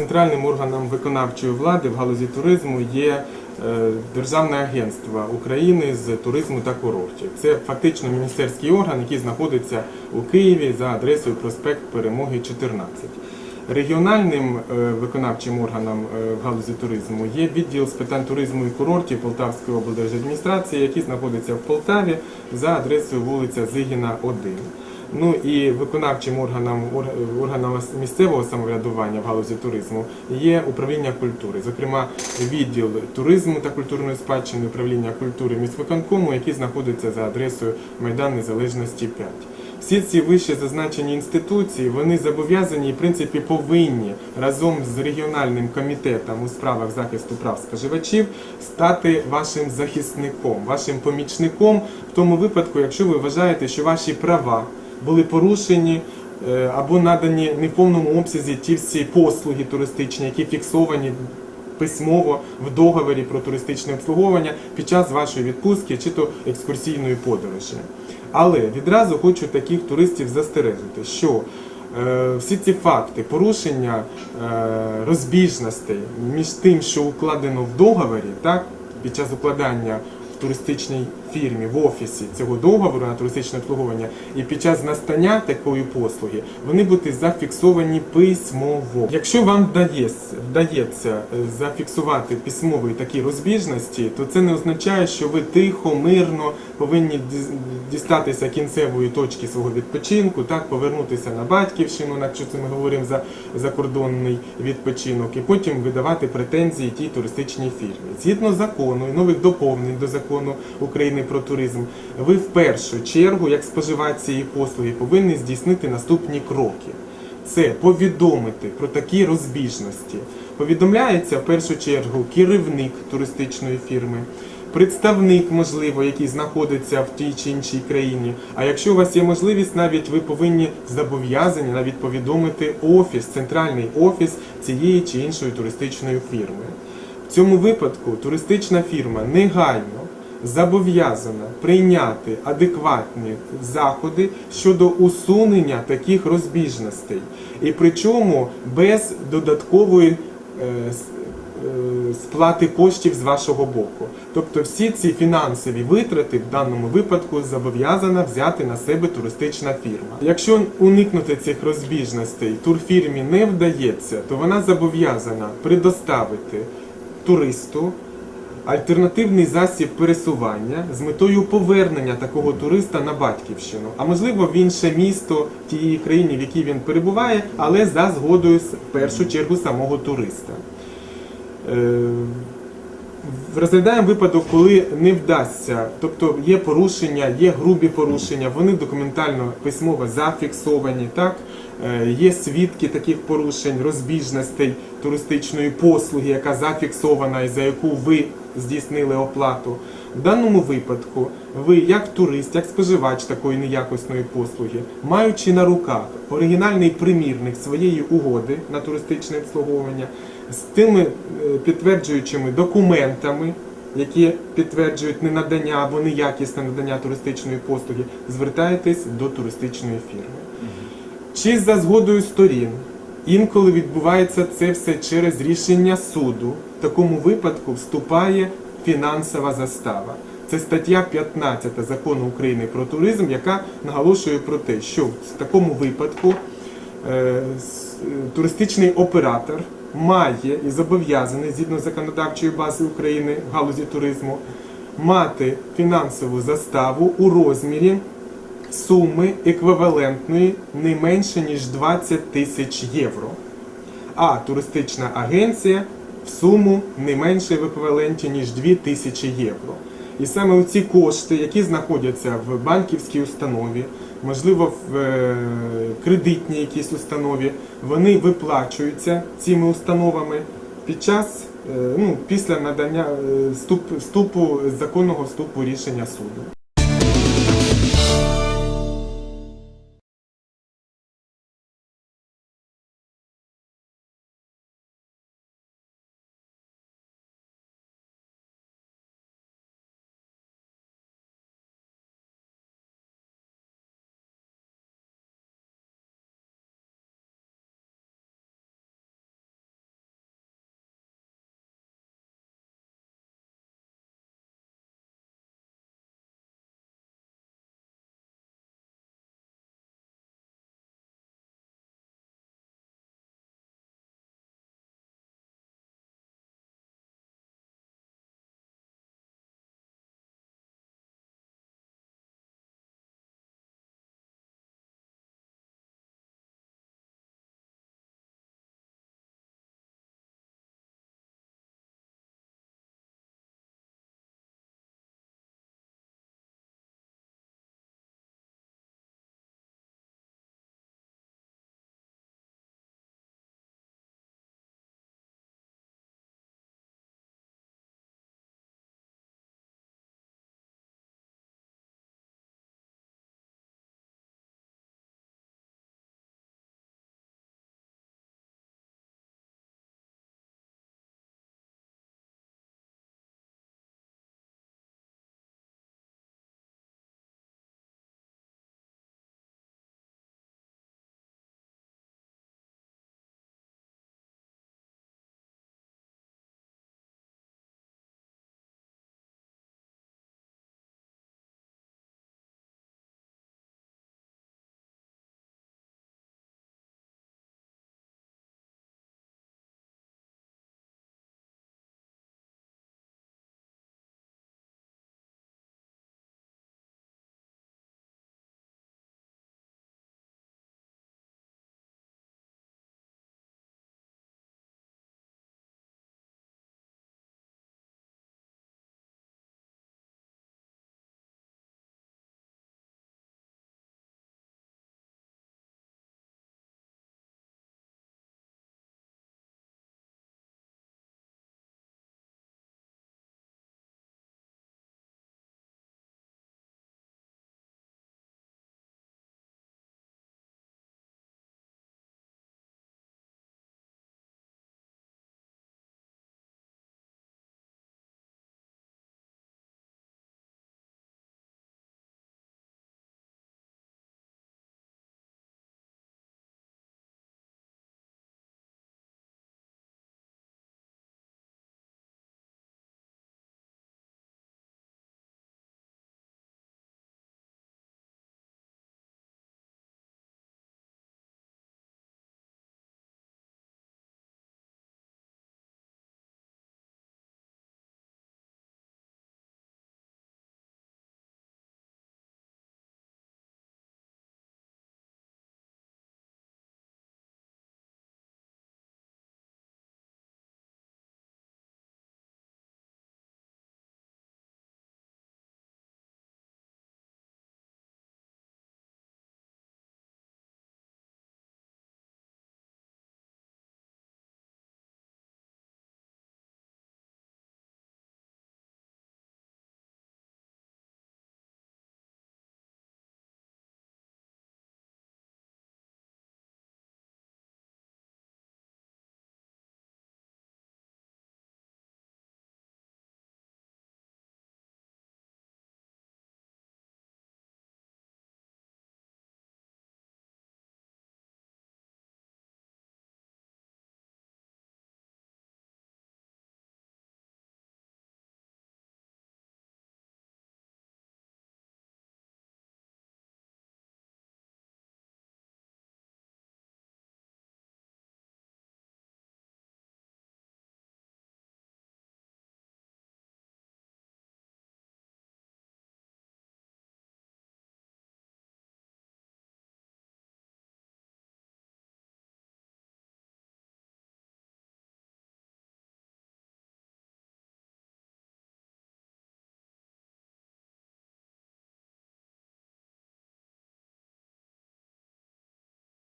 Центральним органом виконавчої влади в галузі туризму є е, Державне агентство України з туризму та курортів. Це фактично міністерський орган, який знаходиться у Києві за адресою проспект Перемоги 14. Регіональним е, виконавчим органом е, в галузі туризму є відділ з питань туризму і курортів Полтавської облдержадміністрації, який знаходиться в Полтаві за адресою вулиця Зигіна 1. Ну і виконавчим органом ор- органом місцевого самоврядування в галузі туризму є управління культури, зокрема відділ туризму та культурної спадщини управління культури міськвиконкому, який знаходиться за адресою Майдан Незалежності 5. Всі ці вище зазначені інституції вони зобов'язані і в принципі повинні разом з регіональним комітетом у справах захисту прав споживачів стати вашим захисником, вашим помічником в тому випадку, якщо ви вважаєте, що ваші права були порушені е, або надані не в повному обсязі ті всі послуги туристичні, які фіксовані письмово в договорі про туристичне обслуговування під час вашої відпустки чи то екскурсійної подорожі. Але відразу хочу таких туристів застережити, що е, всі ці факти порушення е, розбіжностей між тим, що укладено в договорі, так, під час укладання в туристичній фірмі в офісі цього договору на туристичне обслуговування і під час настання такої послуги вони будуть зафіксовані письмово. Якщо вам вдається, е, зафіксувати письмові такі розбіжності, то це не означає, що ви тихо, мирно повинні дістатися кінцевої точки свого відпочинку, так повернутися на батьківщину, якщо це ми говоримо за закордонний відпочинок, і потім видавати претензії тій туристичній фірмі. Згідно закону і нових доповнень до закону України про туризм, ви в першу чергу, як споживач цієї послуги, повинні здійснити наступні кроки. Це повідомити про такі розбіжності. Повідомляється в першу чергу керівник туристичної фірми, представник, можливо, який знаходиться в тій чи іншій країні. А якщо у вас є можливість, навіть ви повинні зобов'язані навіть повідомити офіс, центральний офіс цієї чи іншої туристичної фірми. В цьому випадку туристична фірма негайно зобов'язана прийняти адекватні заходи щодо усунення таких розбіжностей, і причому без додаткової е, е, сплати коштів з вашого боку. Тобто всі ці фінансові витрати в даному випадку зобов'язана взяти на себе туристична фірма. Якщо уникнути цих розбіжностей турфірмі не вдається, то вона зобов'язана предоставити туристу альтернативний засіб пересування з метою повернення такого туриста на батьківщину, а можливо в інше місто тієї країни, в якій він перебуває, але за згодою в першу чергу самого туриста. Е, Розглядаємо випадок, коли не вдасться, тобто є порушення, є грубі порушення, вони документально письмово зафіксовані, так? Е, Є свідки таких порушень, розбіжностей туристичної послуги, яка зафіксована і за яку ви здійснили оплату. В даному випадку ви, як турист, як споживач такої неякісної послуги, маючи на руках оригінальний примірник своєї угоди на туристичне обслуговування з тими е, підтверджуючими документами, які підтверджують ненадання або неякісне надання туристичної послуги, звертаєтесь до туристичної фірми. Чи за згодою сторін. Інколи відбувається це все через рішення суду. В такому випадку вступає фінансова застава. Це стаття 15 закону України про туризм, яка наголошує про те, що в такому випадку е, е, туристичний оператор має і зобов'язаний згідно законодавчої бази України в галузі туризму мати фінансову заставу у розмірі суми еквівалентної не менше ніж 20 тисяч євро. А туристична агенція в суму не менше в еквіваленті ніж 2 тисячі євро. І саме ці кошти, які знаходяться в банківській установі, можливо, в е, кредитній якійсь установі, вони виплачуються цими установами під час е, ну, після надання е, вступ- вступу законного вступу рішення суду.